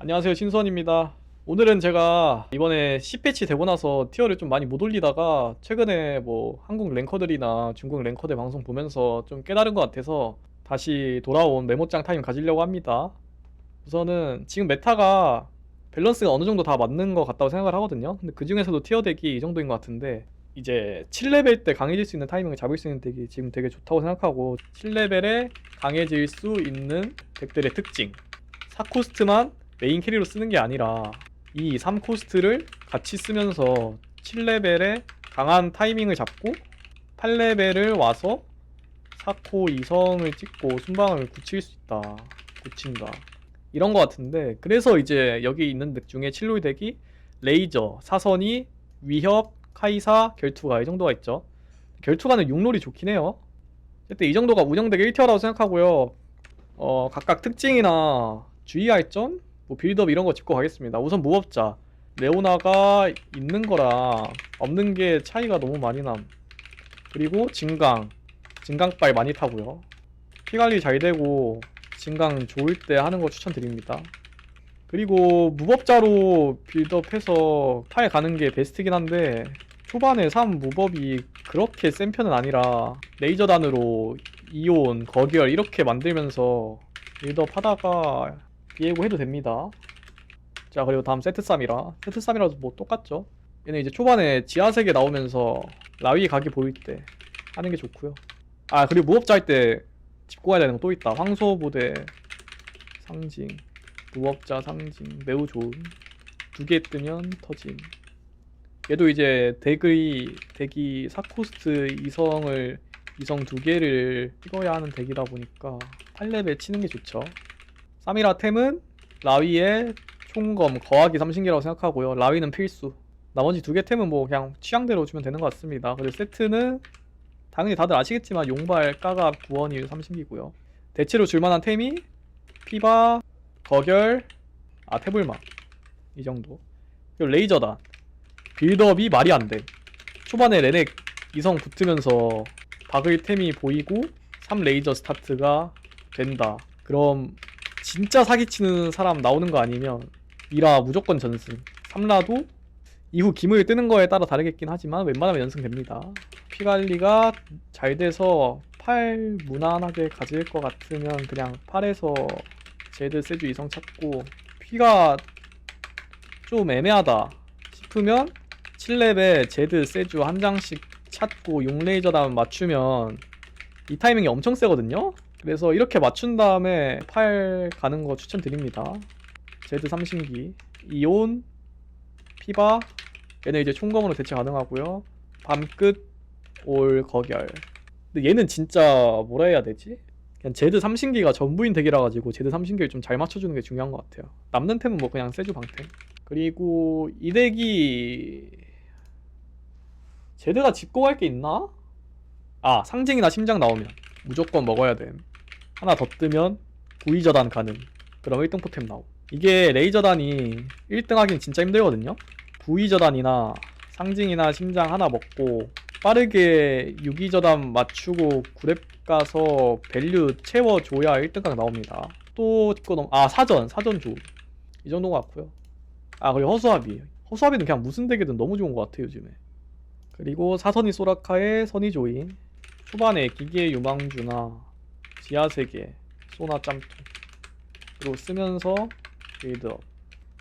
안녕하세요 신수원입니다. 오늘은 제가 이번에 10패치 되고 나서 티어를 좀 많이 못 올리다가 최근에 뭐 한국 랭커들이나 중국 랭커들 방송 보면서 좀 깨달은 것 같아서 다시 돌아온 메모장 타임 가지려고 합니다. 우선은 지금 메타가 밸런스가 어느 정도 다 맞는 것 같다고 생각을 하거든요. 근데 그 중에서도 티어 덱이 이 정도인 것 같은데 이제 7레벨 때 강해질 수 있는 타이밍을 잡을 수 있는 덱이 지금 되게 좋다고 생각하고 7레벨에 강해질 수 있는 덱들의 특징. 4코스트만 메인 캐리로 쓰는 게 아니라 이 3코스트를 같이 쓰면서 7레벨에 강한 타이밍을 잡고 8레벨을 와서 4코 2성을 찍고 순방을 굳힐 수 있다. 굳힌다. 이런 거 같은데 그래서 이제 여기 있는 덱 중에 7로이 덱이 레이저, 사선이, 위협, 카이사, 결투가 이 정도가 있죠. 결투가는 6롤이 좋긴 해요. 그때 이 정도가 운영덱 1티어라고 생각하고요. 어, 각각 특징이나 주의할 점, 뭐 빌드업 이런 거 짚고 가겠습니다. 우선 무법자 레오나가 있는 거랑 없는 게 차이가 너무 많이 남. 그리고 진강, 진강빨 많이 타고요. 피 관리 잘 되고 진강 좋을 때 하는 거 추천드립니다. 그리고 무법자로 빌드업해서 탈 가는 게 베스트긴 한데 초반에 3 무법이 그렇게 센 편은 아니라 레이저단으로 이온, 거결 이렇게 만들면서 빌드업 하다가 비에고 해도 됩니다. 자 그리고 다음 세트 쌈이라 세트 쌈이라도 뭐 똑같죠. 얘는 이제 초반에 지하 세계 나오면서 라위 각이 보일 때 하는 게 좋고요. 아 그리고 무법자 할 때 짚고 가야 되는 거 또 있다. 황소부대 상징 무법자 상징 매우 좋은 두 개 뜨면 터짐. 얘도 이제 덱의 덱이 4코스트 이성을 이성 두 개를 찍어야 하는 덱이다 보니까 8렙에 치는 게 좋죠. 사미라 템은 라위의 총검 거하기 삼신기라고 생각하고요. 라위는 필수. 나머지 두 개 템은 뭐 그냥 취향대로 주면 되는 것 같습니다. 그리고 세트는 당연히 다들 아시겠지만 용발, 까갑, 구원이 삼신기고요. 대체로 줄만한 템이 피바, 거결, 아 태블막 이 정도. 그리고 레이저단. 빌드업이 말이 안 돼. 초반에 레넥 이성 붙으면서 박을 템이 보이고 3 레이저 스타트가 된다. 그럼 진짜 사기치는 사람 나오는 거 아니면 이라 무조건 전승. 3라도 이후 기물 뜨는 거에 따라 다르겠긴 하지만 웬만하면 연승됩니다. 피관리가 잘 돼서 팔 무난하게 가질 것 같으면 그냥 팔에서 제드 세주 이성 찾고 피가 좀 애매하다 싶으면 7렙에 제드 세주 한 장씩 찾고 용레이저 다음 맞추면 이 타이밍이 엄청 세거든요 그래서 이렇게 맞춘 다음에 팔 가는 거 추천드립니다. 제드 삼신기, 이온, 피바, 얘는 이제 총검으로 대체 가능하고요. 밤끝, 올, 거결. 근데 얘는 진짜 뭐라 해야 되지? 그냥 제드 삼신기가 전부인 덱이라 가지고 제드 삼신기를 좀 잘 맞춰주는 게 중요한 것 같아요. 남는 템은 뭐 그냥 세주 방템. 그리고 이 덱이 제드가 짚고 갈 게 있나? 아 상징이나 심장 나오면 무조건 먹어야 됨. 하나 더 뜨면 구이저단 가능. 그럼 1등 포템 나오. 이게 레이저단이 1등 하긴 진짜 힘들거든요. 구이저단이나 상징이나 심장 하나 먹고 빠르게 6이저단 맞추고 9렙 가서 밸류 채워줘야 1등각 나옵니다. 또 찍고 넘, 아 사전 사전 좋음. 이 정도 것 같고요. 아 그리고 허수아비. 허수아비는 그냥 무슨 덱이든 너무 좋은 것 같아요 요즘에. 그리고 사선이 소라카의 선이 조인. 초반에 기계 유망주나 지하세계, 소나 짬통으로 쓰면서 빌드업.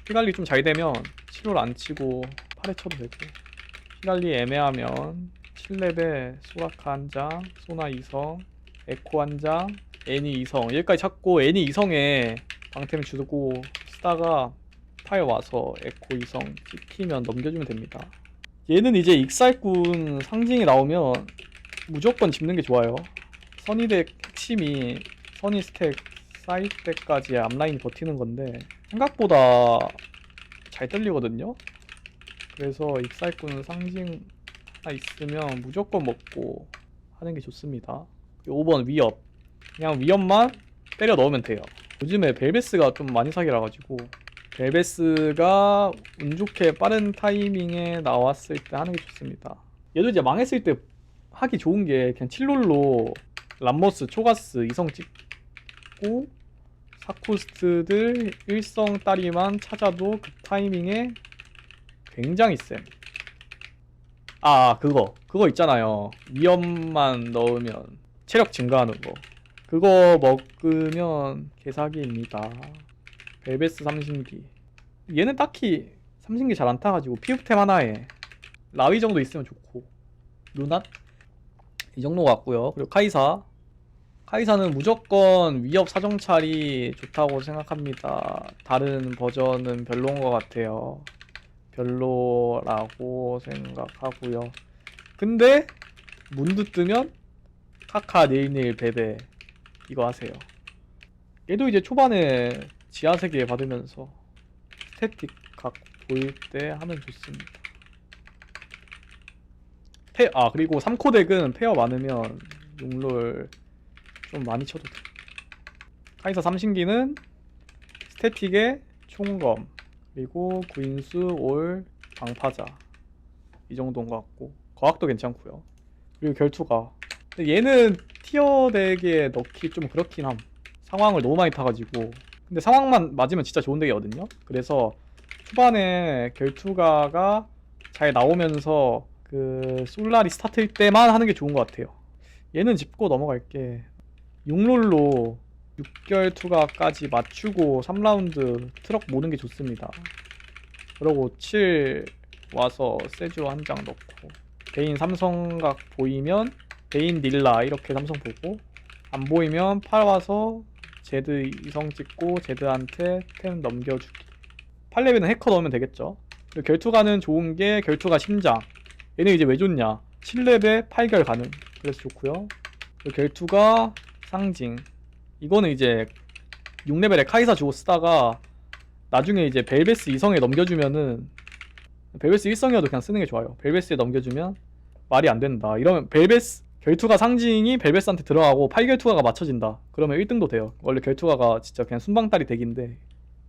피관리 좀 잘 되면 7홀 안 치고 8회 쳐도 되고 피관리 애매하면 7렙에 소라카 한장, 소나 2성, 에코 한장, 애니 2성. 여기까지 찾고 애니 2성에 방템 주고 쓰다가 팔 와서 에코 2성 찍히면 넘겨주면 됩니다. 얘는 이제 익살꾼 상징이 나오면 무조건 집는 게 좋아요 선이덱 핵심이 선이 스택 사이 때까지 앞라인이 버티는 건데 생각보다 잘 떨리거든요. 그래서 익살꾼 상징 하나 있으면 무조건 먹고 하는 게 좋습니다. 5번 위협 그냥 위협만 때려 넣으면 돼요. 요즘에 벨베스가 좀 많이 사기라 가지고 벨베스가 운 좋게 빠른 타이밍에 나왔을 때 하는 게 좋습니다. 얘도 이제 망했을 때 하기 좋은 게 그냥 칠롤로 람머스, 초가스, 이성 찍고 하코스트들 일성 따리만 찾아도 그 타이밍에 굉장히 쌤. 아 그거 그거 있잖아요. 위험만 넣으면 체력 증가하는 거. 그거 먹으면 개사기입니다. 벨베스 삼신기. 얘는 딱히 삼신기 잘 안 타가지고 피읍템 하나에 라위 정도 있으면 좋고 루낫 이 정도 같고요. 그리고 카이사 카이사는 무조건 위협 사정찰이 좋다고 생각합니다. 다른 버전은 별로인 것 같아요. 별로라고 생각하고요. 근데 문드 뜨면 카카 네일네일 베베 이거 하세요. 얘도 이제 초반에 지하세계 받으면서 스태틱 각 보일 때 하면 좋습니다. 페, 아 그리고 3코 덱은 페어 많으면 용롤 좀 많이 쳐도 돼. 카이사 삼신기는 스태틱에 총검 그리고 구인수 올 방파자 이 정도인 것 같고 거학도 괜찮고요. 그리고 결투가 근데 얘는 티어 덱에 넣기 좀 그렇긴 함. 상황을 너무 많이 타가지고 근데 상황만 맞으면 진짜 좋은 덱이거든요. 그래서 초반에 결투가가 잘 나오면서 그 솔라리 스타트일 때만 하는 게 좋은 것 같아요. 얘는 짚고 넘어갈게. 6롤로 6결 투가까지 맞추고 3라운드 트럭 모는 게 좋습니다. 그러고 7 와서 세주 한 장 넣고 베인 삼성각 보이면 베인 닐라 이렇게 삼성 보고 안 보이면 8 와서 제드 이성 찍고 제드한테 템 넘겨주기 8레벨은 해커 넣으면 되겠죠 결투가는 좋은 게 결투가 심장 얘는 이제 왜 좋냐? 7레벨 8결 가능. 그래서 좋고요. 결투가 상징. 이거는 이제 6레벨에 카이사 주고 쓰다가 나중에 이제 벨베스 이성에 넘겨주면은 벨베스 1성이어도 그냥 쓰는 게 좋아요. 벨베스에 넘겨주면 말이 안 된다. 이러면 벨베스 결투가 상징이 벨베스한테 들어가고 8결투가가 맞춰진다. 그러면 1등도 돼요. 원래 결투가가 진짜 그냥 순방딸이 덱인데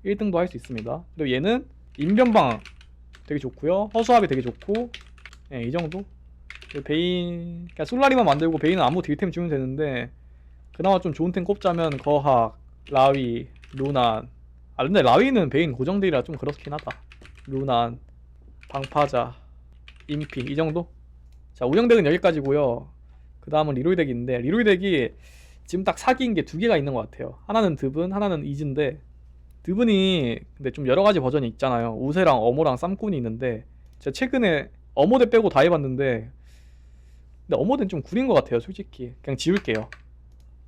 1등도 할 수 있습니다. 그리고 얘는 인변방 되게 좋고요. 허수아비 되게 좋고 예, 이 정도? 그리고 베인 그냥 솔라리만 만들고 베인은 아무 딜템 주면 되는데 그나마 좀 좋은 템 꼽자면 거학 라위 루난. 아 근데 라위는 베인 고정딜이라 좀 그렇긴 하다. 루난 방파자 인피 이 정도? 자 운영덱은 여기까지고요. 그 다음은 리로이 덱인데 리로이 덱이 지금 딱 사기인 게 두 개가 있는 것 같아요. 하나는 드분 하나는 이즈인데 드분이 근데 좀 여러 가지 버전이 있잖아요. 우세랑 어모랑 쌈꾼이 있는데 제가 최근에 어모대 빼고 다 해봤는데 근데 어모대는 좀 구린 것 같아요 솔직히. 그냥 지울게요.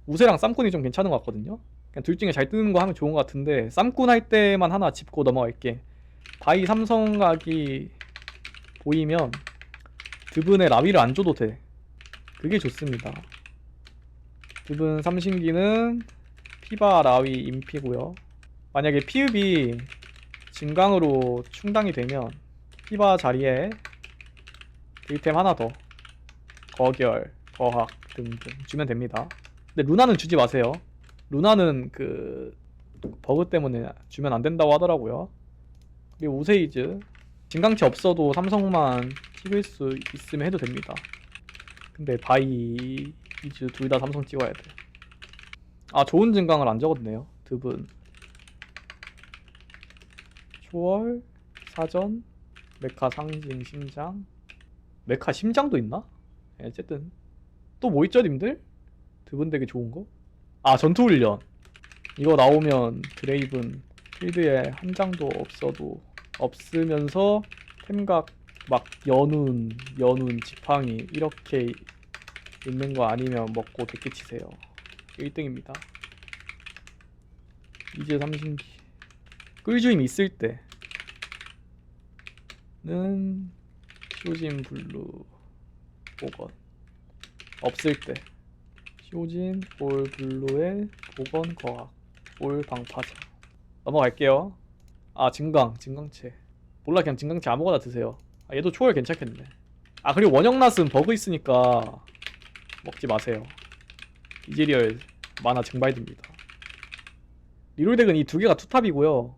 우세랑 쌈꾼이 좀 괜찮은 것 같거든요. 그냥 둘 중에 잘 뜨는 거 하면 좋은 것 같은데 쌈꾼 할 때만 하나 짚고 넘어갈게. 바이 삼성각이 보이면 드분의 라위를 안 줘도 돼. 그게 좋습니다. 드분 삼신기는 피바 라위 인피고요. 만약에 피읍이 진강으로 충당이 되면 피바 자리에 딜템 하나 더 거결, 거학 등등 주면 됩니다 근데 루나는 주지 마세요 루나는 그 버그 때문에 주면 안 된다고 하더라고요 그리고 우세이즈 진강치 없어도 삼성만 찍을 수 있으면 해도 됩니다 근데 바이 이즈 둘 다 삼성 찍어야 돼. 아 좋은 증강을 안 적었네요. 드분. 초월, 사전, 메카 상징 심장. 메카 심장도 있나? 예, 어쨌든 또 뭐 있죠, 님들? 드분 되게 좋은 거? 아 전투 훈련. 이거 나오면 드레이븐 필드에 한 장도 없어도 없으면서 템각 막 연운, 연운, 지팡이 이렇게 있는 거 아니면 먹고 데끼 치세요. 1등입니다. 이제 삼신기. 꿀주임 있을 때는 쇼진 블루 복원. 없을 때 쇼진 올 블루의 복원 거학 올 방파자. 넘어갈게요. 아 증강 증강체. 몰라 그냥 증강체 아무거나 드세요. 아, 얘도 초월 괜찮겠네. 아 그리고 원형낫은 버그 있으니까 먹지 마세요. 이즈리얼 만화 증발됩니다. 리롤덱은 이 두 개가 투탑이고요.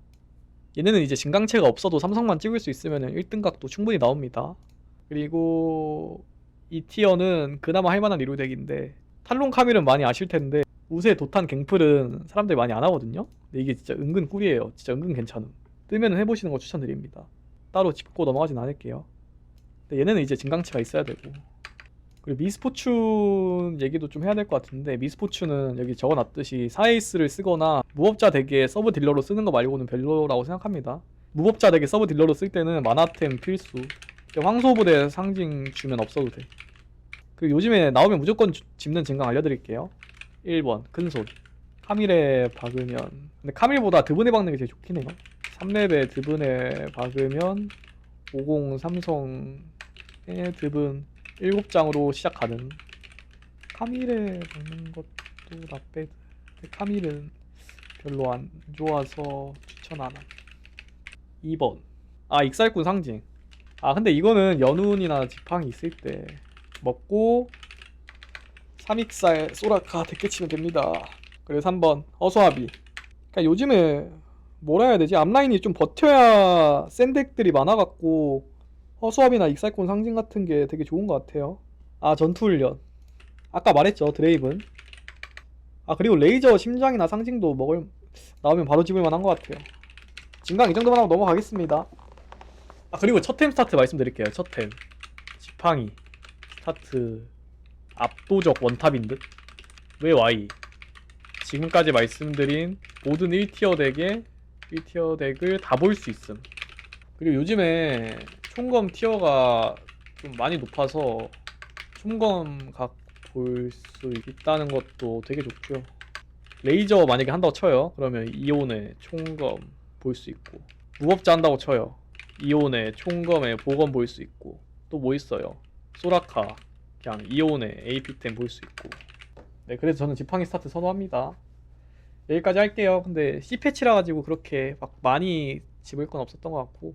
얘네는 이제 진강체가 없어도 삼성만 찍을 수 있으면 1등각도 충분히 나옵니다. 그리고 이 티어는 그나마 할만한 리롤덱인데 탈론 카밀은 많이 아실 텐데 우세 도탄 갱플은 사람들이 많이 안 하거든요. 근데 이게 진짜 은근 꿀이에요. 진짜 은근 괜찮음. 뜨면 해보시는 거 추천드립니다. 따로 짚고 넘어가진 않을게요. 근데 얘네는 이제 증강치가 있어야 되고. 그리고 미스포춘 얘기도 좀 해야 될 것 같은데 미스포춘은 여기 적어놨듯이 사에이스를 쓰거나 무법자 덱에 서브 딜러로 쓰는 거 말고는 별로라고 생각합니다. 무법자 덱에 서브 딜러로 쓸 때는 마나템 필수. 황소부대 상징 주면 없어도 돼. 그리고 요즘에 나오면 무조건 주- 집는 증강 알려드릴게요. 1번 큰손 카밀에 박으면 근데 카밀보다 드분에 박는 게 제일 좋긴 해요 3렙에 드분에 박으면 50 삼성의 드분 7장으로 시작하는 카밀에 박는 것도 나빼드 근데 카밀은 별로 안 좋아서 추천 안 함. 2번 아 익살꾼 상징 아 근데 이거는 연운이나 지팡이 있을 때 먹고 삼익살 소라카 데깨치면 됩니다. 그리고 3번 어소아비. 그러니까 요즘에 뭐라 해야 되지? 앞라인이 좀 버텨야 센 덱들이 많아갖고 허수아비나 익살콘 상징 같은 게 되게 좋은 것 같아요. 아 전투훈련. 아까 말했죠 드레이븐. 아 그리고 레이저 심장이나 상징도 먹을 나오면 바로 집을 만 한 것 같아요. 진강 이 정도만 하고 넘어가겠습니다. 아 그리고 첫 템 스타트 말씀드릴게요. 첫 템. 지팡이 스타트 압도적 원탑인 듯? 왜 Y? 지금까지 말씀드린 모든 1티어 덱에 1티어 덱을 다 볼 수 있음. 그리고 요즘에 총검 티어가 좀 많이 높아서 총검 각 볼 수 있다는 것도 되게 좋고요. 레이저 만약에 한다고 쳐요. 그러면 이온의 총검 볼 수 있고 무법자 한다고 쳐요. 이온의 총검의 보검 볼수 있고 또 뭐 있어요? 소라카 그냥 이온의 AP템 볼 수 있고. 네 그래서 저는 지팡이 스타트 선호합니다. 여기까지 할게요. 근데 C 패치라 가지고 그렇게 막 많이 집을 건 없었던 것 같고